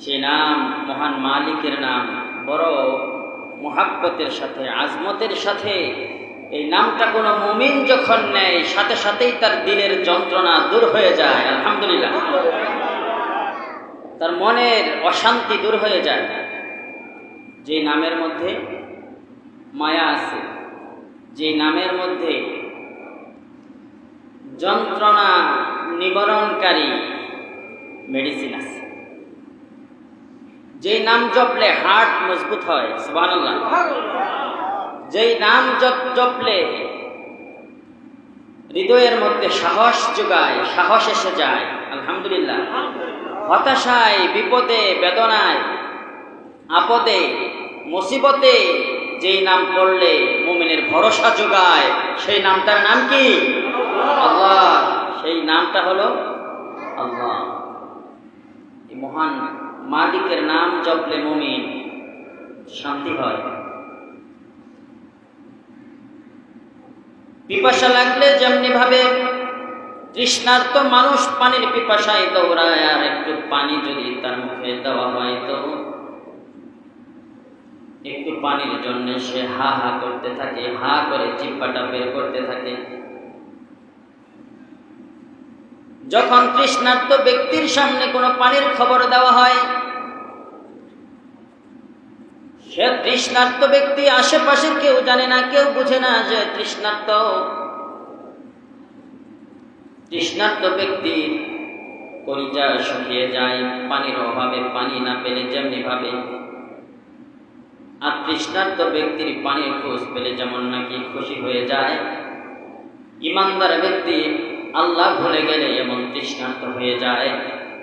সে নাম মহান মালিকের নাম, বড় মোহাব্বতের সাথে, আজমতের সাথে। এই নামটা কোনো মুমিন যখন নেয়, সাথে সাথেই তার দিলের যন্ত্রণা দূর হয়ে যায়, আলহামদুলিল্লাহ। তার মনের অশান্তি দূর হয়ে যায়। যে নামের মধ্যে মায়া আছে, যে নামের মধ্যে যন্ত্রণা নিবারণকারী মেডিসিন আছে। যেই নাম জপলে হার্ট মজবুত হয়, সুবহানাল্লাহ। যেই নাম জপ জপলে হৃদয়ের মধ্যে সাহস যোগায়, সাহস এসে যায়, আলহামদুলিল্লাহ। হতাশায়, বিপদে, বেদনায়, আপদে, মুসিবতে যেই নাম পড়লে মুমিনের ভরসা যোগায়, সেই নামটার নাম কি? আল্লাহ। সেই নামটা হলো আল্লাহ। এই মহান মালিকের নাম জপলে মুমিন। শান্তি হয়। পিপাসা লাগলে যেমনি ভাবে তৃষ্ণার্ত মানুষ পানির পিপাসায় দৌড়ায়, আর একটু পানি যদি তার মুখে দেওয়া হয় তো একটু পানির জন্য সে হা হা করতে থাকে, হা করে চিপ্পাটা বের করতে থাকে। যখন তৃষ্ণার্ত ব্যক্তির সামনে কোনো পানির খবর দেওয়া হয় সে তৃষ্ণার্ত ব্যক্তি আশেপাশে কেউ জানে না, কেউ বুঝে না যে তৃষ্ণার্ত। তৃষ্ণার্ত ব্যক্তি কলিজা শুকিয়ে যায়, পানির অভাবে পানি না পেলে যেমনি ভাবে। আর তৃষ্ণার্ত ব্যক্তির পানির খোঁজ পেলে যেমন নাকি খুশি হয়ে যায়। ইমানদার ব্যক্তি আল্লাহ ভুলে গেলে এমন তৃষ্ণার্ত হয়ে যায়।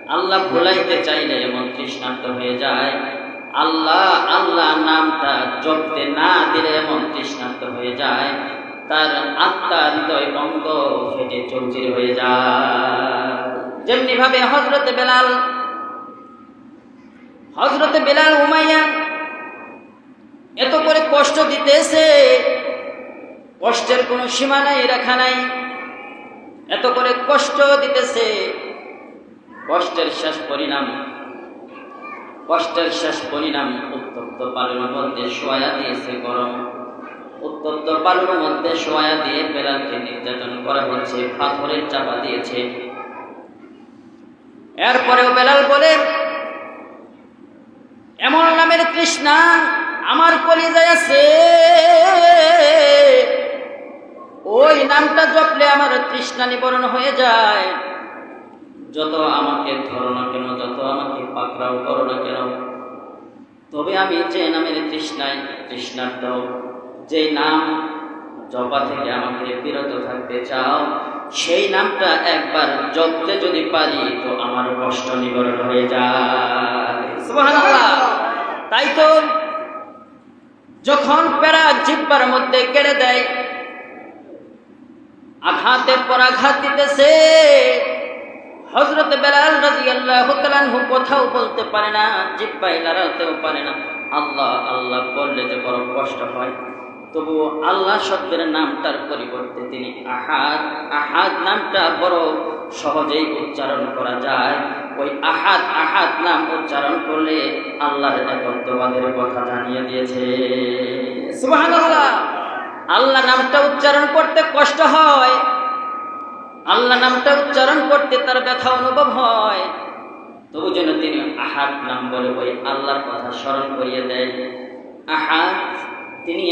আল্লাহ ভুলাইতে চাইলে এমন তৃষ্ণার্ত হয়ে যায়। আল্লাহ আল্লাহ নামটা জপতে না দিলে এমন তৃষ্ণান্ত হয়ে যায়। তার আত্মা হৃদয় অঙ্গ ফেটে চৌচির হয়ে যায়। যেমনি ভাবে হজরতে বেলাল হজরতে বেলাল উমাইয়া এত করে কষ্ট দিতেছে, কষ্টের কোনো সীমা নাই, রেখা নাই। এত করে কষ্ট দিতেছে, কষ্টের শেষ পরিণাম কষ্টের শেষ পরিণাম উত্তপ্ত পালনের মধ্যে সোয়া দিয়েছে গরম। উত্তপ্ত পালনের মধ্যে সোয়া দিয়ে বেলালকে নির্যাতন করা হচ্ছে, পাথরের চাপা দিয়েছে। এরপরেও বেলাল বলে, এমন নামের কৃষ্ণা আমার কলিজায় আছে। ওই নামটা জপলে আমার তৃষ্ণা নিবরণ হয়ে যায়। যত আমাকে ধরো না কেন, যত আমাকে পাকড়াও করো না কেন, তবে আমি যে নামের তৃষ্ণায় তৃষ্ণার্থ যে নাম জপা থেকে আমাকে বিরত থাকতে চাও, সেই নামটা একবার জপতে যদি পারি, তো আমার কষ্ট নিবরণ হয়ে যায়। তাই তো যখন প্যারা জিব্বার মধ্যে কেড়ে দেয় আঘাতের পর আঘাত দিতেছে হজরত বেলাল রাজি আল্লাহ কোথাও বলতে পারে না জিব্বাই লড়াতেও পারে না। আল্লাহ আল্লাহ বললে যে বড় কষ্ট হয়। তবু আল্লাহ শব্দের নামটার পরিবর্তে তিনি আহাদ আহাদ নামটা বড় সহজেই উচ্চারণ করা যায়। ওই আহাদ আহাদ নাম উচ্চারণ করলে আল্লাহর একত্ববাদের কথা জানিয়ে দিয়েছে। আল্লাহ নামটা উচ্চারণ করতে কষ্ট হয়। আল্লাহ নামটা উচ্চারণ করতে তার ব্যথা অনুভব হয়। তবু যেন তিনি আহাত নাম বলে ওই আল্লাহর কথা স্মরণ করিয়ে দেয়। আহাত তিনি